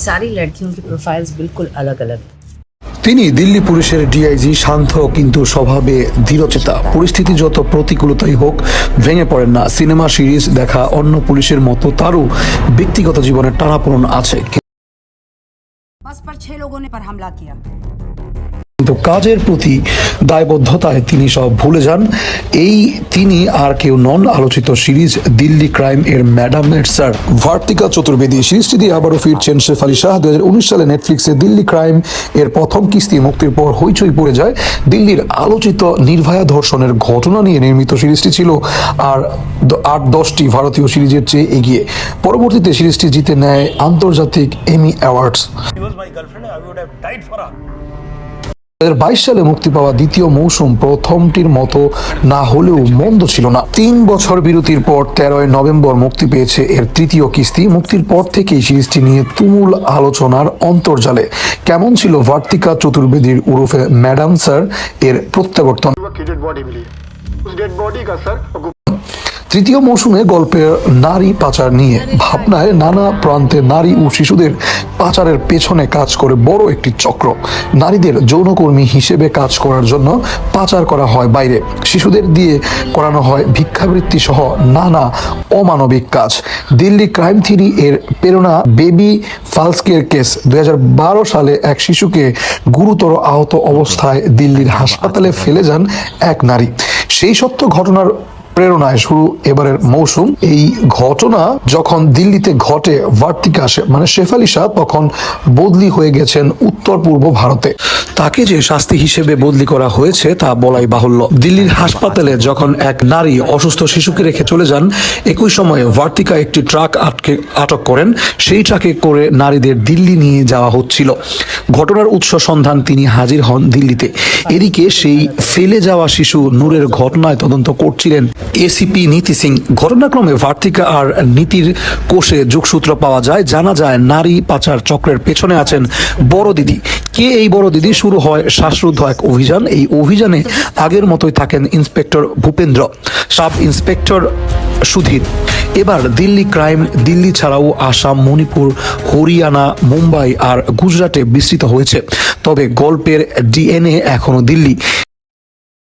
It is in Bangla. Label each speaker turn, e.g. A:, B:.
A: सारी लड़कियों की प्रोफाइल्स बिल्कुल अलग अलग हैं
B: তিনি দিল্লি পুলিশের ডিআইজি শান্ত কিন্তু স্বভাবে দৃঢ়চেতা পরিস্থিতি যত প্রতিকূলতাই হোক ভেঙে পড়েন না সিনেমা সিরিজ দেখা অন্য পুলিশের মতো তারও ব্যক্তিগত জীবনের টানাপোড়ন আছে
C: बस पर छह लोगों ने पर हमला किया
B: কিন্তু কাজের প্রতি দায়বদ্ধতায় তিনি সব ভুলে যান। এই তিনি আর কেউ নন। আলোচিত সিরিজ দিল্লি ক্রাইম এর ম্যাডাম স্যার। ভার্তিকা চতুর্বেদী সিরিজটি দিয়ে আবারও ফিরছেন শেফ আলী শাহ। দু সালে নেটফ্লিক্সে দিল্লি ক্রাইম এর প্রথম কিস্তি মুক্তির পর হইচই পড়ে যায়। দিল্লির আলোচিত নির্ভয়া ধর্ষণের ঘটনা নিয়ে নির্মিত সিরিজটি ছিল আর আট দশটি ভারতীয় সিরিজের চেয়ে এগিয়ে। পরবর্তীতে সিরিজটি জিতে নেয় আন্তর্জাতিক এমি অ্যাওয়ার্ডস। দু সালে মুক্তি পাওয়া দ্বিতীয় মৌসুম প্রথমটির মতো না হলেও মন্দ ছিল না। তিন বছর বিরতির পর তেরোই নভেম্বর মুক্তি পেয়েছে এর তৃতীয় কিস্তি। মুক্তির পর থেকেই সিরিজটি নিয়ে তুমুল আলোচনার অন্তর্জালে। কেমন ছিল ভার্তিকা চতুর্বেদীর উরুফে ম্যাডাম স্যার এর প্রত্যাবর্তন? তৃতীয় মৌসুমে গল্পের নারী পাচার নিয়ে ভাবনায় নানা প্রান্তে নারী ও শিশুদের পাচারের পেছনে কাজ করে বড় একটি চক্র। নারীদের যৌনকর্মী হিসেবে কাজ করার জন্য পাচার করা হয় বাইরে। শিশুদের দিয়ে করানো হয় ভিক্ষাবৃত্তি সহ নানা অমানবিক কাজ। দিল্লি ক্রাইম থিরি এর প্রেরণা বেবি ফালস্কের কেস। দুই হাজার বারো সালে এক শিশুকে গুরুতর আহত অবস্থায় দিল্লির হাসপাতালে ফেলে যান এক নারী। সেই সত্য ঘটনার প্রেরণায় শুরু এবারের মৌসুম। এই ঘটনা যখন দিল্লিতে ঘটে ভার্তিকা মানে শেফালি শাহ তখন বদলি হয়ে গেছেন উত্তর পূর্ব ভারতে। তাকে যে শাস্তি হিসেবে বদলি করা হয়েছে তা বলাই বাহুল্য। দিল্লির হাসপাতালে যখন এক নারী অসুস্থ শিশুকে রেখে চলে যান, একই সময়ে ভার্তিকা একটি ট্রাক আটকে, আটক করেন। সেই ট্রাকে করে নারীদের দিল্লি নিয়ে যাওয়া হচ্ছিল। ঘটনার উৎস সন্ধান তিনি হাজির হন দিল্লিতে। এদিকে সেই ফেলে যাওয়া শিশু নূরের ঘটনায় তদন্ত করছিলেন এসিপি নীতি সিং। ঘটনাক্রমে ভার্তিকা আর নীতির কোষে যোগসূত্র পাওয়া যায়। জানা যায়, নারী পাচার চক্রের পেছনে আছেন বড় দিদি কে এই বড় দিদি শুরু হয় শ্বাসরুদ্ধ এক অভিযান। এই অভিযানে আগের মতোই থাকেন inspector Bhupendra, sub inspector Sudhir. এবার দিল্লি ক্রাইম, দিল্লি ছাড়াও আসাম, মণিপুর, হরিয়ানা, মুম্বাই আর গুজরাটে বিস্তৃত হয়েছে। তবে গল্পের ডিএনএ এখনও দিল্লি।